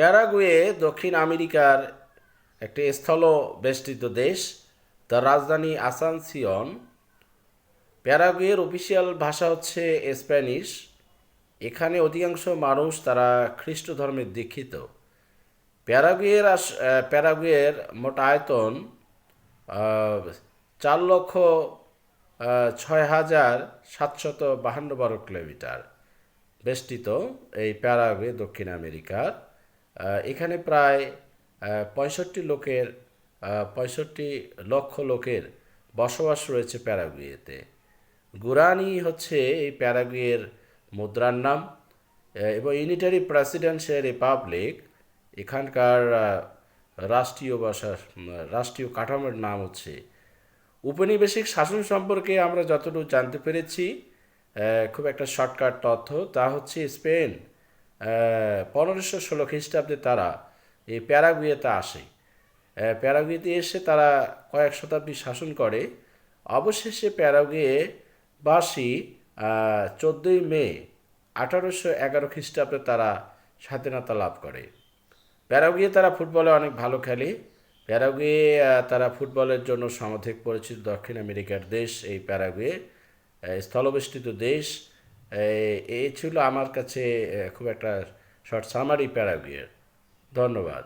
Paraguay, দক্ষিণ আমেরিকার একটি স্থল বেষ্টিত দেশ, তার রাজধানী আসানসিয়ন। প্যারাগুয়ের অফিসিয়াল ভাষা হচ্ছে স্প্যানিশ। এখানে অধিকাংশ মানুষ তারা খ্রিস্ট ধর্মে দীক্ষিত। প্যারাগুয়ের প্যারাগুয়ের মোট আয়তন চার লক্ষ ছয় হাজার সাতশত বাহান্ন বারো কিলোমিটার বেষ্টিত এই প্যারাগুয়ে দক্ষিণ আমেরিকার। এখানে প্রায় পঁয়ষট্টি লোকের পঁয়ষট্টি লক্ষ লোকের বসবাস রয়েছে প্যারাগুয়েতে। গুরানি হচ্ছে এই প্যারাগুয়ের মুদ্রার নাম এবং ইউনিটারি প্রেসিডেন্সিয়াল রিপাবলিক, এখানকার রাষ্ট্রীয় ভাষা রাষ্ট্রীয় কাঠামোর নাম হচ্ছে। উপনিবেশিক শাসন সম্পর্কে আমরা যতটুকু জানতে পেরেছি খুব একটা শর্টকাট তথ্য, তা হচ্ছে স্পেন। পনেরোশো ষোলো খ্রিস্টাব্দে তারা এই প্যারাগুয়েতে আসে। প্যারাগুয়েতে এসে তারা কয়েক শতাব্দী শাসন করে। অবশেষে প্যারাগুয়ে বাসী চোদ্দোই মে আঠারোশো এগারো খ্রিস্টাব্দে তারা স্বাধীনতা লাভ করে। প্যারাগুয়ে তারা ফুটবলে অনেক ভালো খেলে। প্যারাগুয়ে তারা ফুটবলের জন্য সমাধিক পরিচিত দক্ষিণ আমেরিকার দেশ, এই প্যারাগুয়ে স্থলবেষ্টিত দেশ। এই ছিল আমার কাছে খুব একটা শর্ট সামারি প্যারাগুয়ের ধন্যবাদ।